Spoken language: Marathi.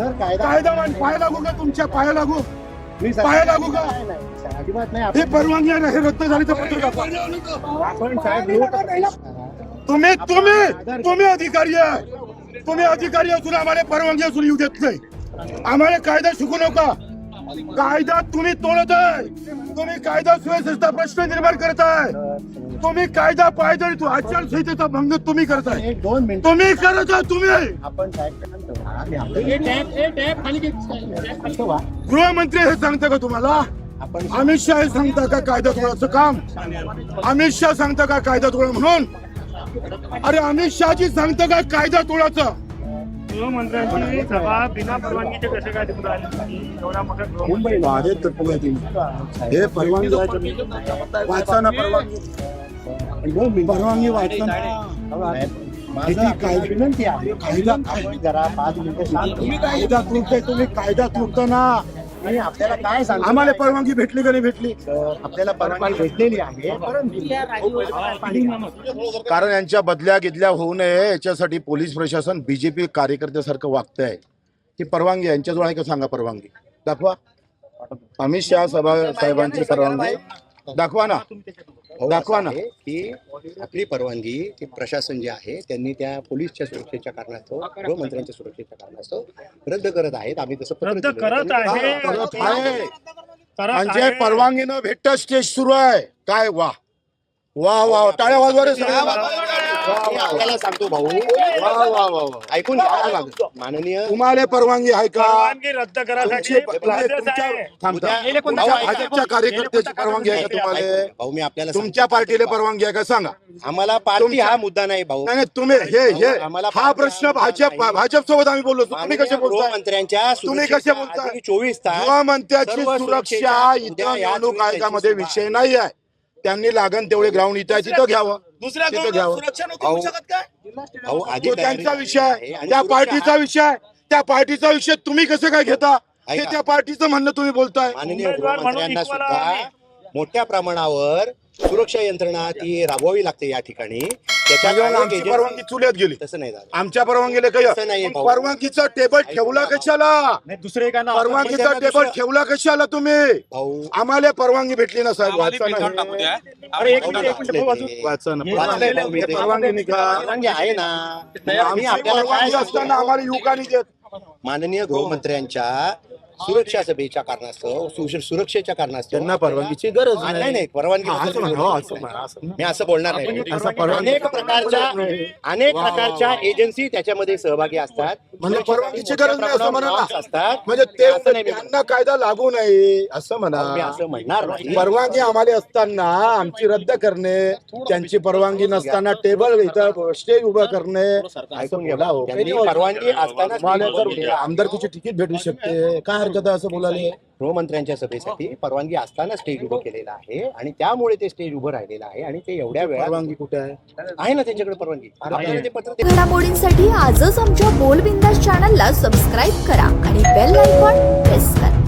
सर कायदा कायदा मान पाया लागू का तुमच्या? पाया लागू. मी पाया लागू का? नाही, नाही, अजिबात नाही. हे आपण परवानगी आहे ना, हे रद्द झाली तर पत्र कापा. आपण साहेब लोक तुम्ही तुम्ही तुम्ही अधिकारी आहे. तुम्ही अधिकारी असून आम्हाला परवानगी असून येऊ देत नाही. आम्हाला कायदा शिकू नका. कायदा तुम्ही तोडत आहे. तुम्ही कायदा सुव्यवस्थेचा प्रश्न निर्माण करत आहे. तुम्ही कायदा पायदळी तू आचारसंहितेचा भंग तुम्ही करताय एक दोन मिनिट. तुम्ही करत आहे तुम्ही. आपण साहेब गृहमंत्री हे सांगता का तुम्हाला? अमित शाह हे सांगता का कायदा तोडायचं काम? अमित शाह सांगता का कायदा तोडा म्हणून? अरे अमित शहाजी सांगता का कायदा तोडायचं गृहमंत्र्यांची सभा बिना परवानगीचे कसे काय तिकडे एवढा मोठा हे परवानगी वाचताना परवानगी. दोन परवानगी ना माझं काय- विनंती आहे. कायदा आपण जरा पाच मिनिटं शांत तुम्ही व्हा. कायदा तुटताय तुम्ही कायदा तुटता ना. आणि आपल्याला काय सांगतो आम्हाला परवानगी भेटली का नाही भेटली? आपल्याला परवानगी भेटलेली आहे परंतु कारण यांच्या बदल्या गिदल्या होऊ नये याच्यासाठी पोलीस प्रशासन बीजेपी कार्यकर्त्यासारखं वागत आहे ती परवानगी आहे. यांच्याजवळ आहे का सांगा परवानगी? दाखवा. अमित शहा सभा साहेबांची परवानगी. दाखवा ना. दाखवा ना. की आपली परवानगी ती प्रशासन जे आहे त्यांनी त्या पोलीसच्या सुरक्षेच्या कारणास्तव गृहमंत्र्यांच्या सुरक्षेच्या कारणास्तव रद्द करत आहेत. आम्ही तसं रद्द करत आहे. करत आहे. करत म्हणजे आहे. परवानगी न भेटता स्टेज सुरू आहे. काय वा? वा वा टाळ्या वाजवा रे सगळे. मी आपल्याला सांगतो भाऊ वा, वा, वा, वा. ऐकून घ्या माननीय तुम्हाला परवानगी आहे का परवानगी रद्द करायसाठी तुमची- बाध्यता तुमच्या- आहे. थांबता. उद्या- तुमच्या भाऊ, भाजपच्या कार्यकर्त्याची परवानगी आहे का तुम्हाला भाऊ मी आपल्याला तुमच्या. पार्टीला परवानगी आहे का सांगा आम्हाला पार्टी तुमच्या- हा मुद्दा नाही भाऊ नाही नाही, तुम्ही हे हे आम्हाला हा प्रश्न भाजप. भाजप सोबत आम्ही बोललो. तुम्ही कसे माननीय बोलताय गृहमंत्र्यांच्या तुम्ही कसे बोलताय? चोवीस तास गृहमंत्र्याची सर्व सुरक्षा इथं उद्या या निवडणूक आयोगामध्ये विषय नाही आहे त्यांनी लागण तेवढे ग्राउंड इथं आहे तिथं घ्यावं तिथं घ्यावं भाऊ भाऊ, आधी तो तयारी त्यांचा विषय आहे. आहे आणि त्या सुरक्षा पार्टीचा विषय आहे. त्या पार्टीचा विषय तुम्ही कसं काय घेता? हे ऐका. त्या पार्टीचं म्हणणं तुम्ही बोलताय. माननीय उमेदवार म्हणून गृहमंत्र्यांना सुद्धा. मोठ्या प्रमाणावर सुरक्षा यंत्रणा ती राबवावी लागते या ठिकाणी. त्याच्या म्हणजे काही आमची परवानगी चुल्यात गेली. तसं नाही झालं. आमच्या परवानगीला तसं काय नाहीये भाऊ. परवानगीचा टेबल ठेवला कशाला? दुसरे का परवानगीचा टेबल दुसरं- ठेवला कशाला तुम्ही? भाऊ. आम्हाला परवानगी भेटली ना साहेब. वाचा. अरे एक मिनिट एक मिनिट भाऊ, वाजू. वाचा ना वाचलंय भाऊ मी ते. परवानगी नाही का परवानगी आहे ना आम्ही आपल्याला परवानगी असताना? आम्हाला युवकांनी देत माननीय गृहमंत्र्यांच्या सुरक्षा सभेच्या कारणास्तव सु- सुरक्षेच्या कारणास्तव त्यांना परवानगीची गरज हा, नाही. नाही परवानगी हा, असं म्हणा, हो, असं म्हणा, असं मी असं बोलणार नाही. असं परवानगी- अनेक प्रकारच्या अनेक वा, वा, प्रकारच्या वा. एजन्सी त्याच्यामध्ये सहभागी असतात. म्हणजे परवानगीची गरज नाही असं म्हणा ना. असतात. म्हणजे ते असं नाही मी म्हणत. त्यांना कायदा लागू नये असं मी म्हणा असं म्हणणार नाही. परवानगी आम्हाला असताना आमची रद्द करणे त्यांची परवानगी नसताना टेबल इथं स्टेज उभं करणे. ऐकून घ्या. त्यांनी परवानगी असताना मला आहे. आमदारकीची तिकीट भेटू शकते. काय आहे असं बोलायला गृहमंत्र्यांच्या सभेसाठी परवानगी असताना स्टेज उभं केलेलं आहे आणि त्यामुळे ते स्टेज उभं राहिलेलं आहे आणि ते एवढ्या वेळा परवानगी कुठे आहे? आहे ना त्यांच्याकडे परवानगी. आपल्याला ते पत्र ते- घडामोडींसाठी आजच आमच्या बोल बिंदास चॅनलला सबस्क्राईब करा आणि बेल आयकॉन प्रेस करा.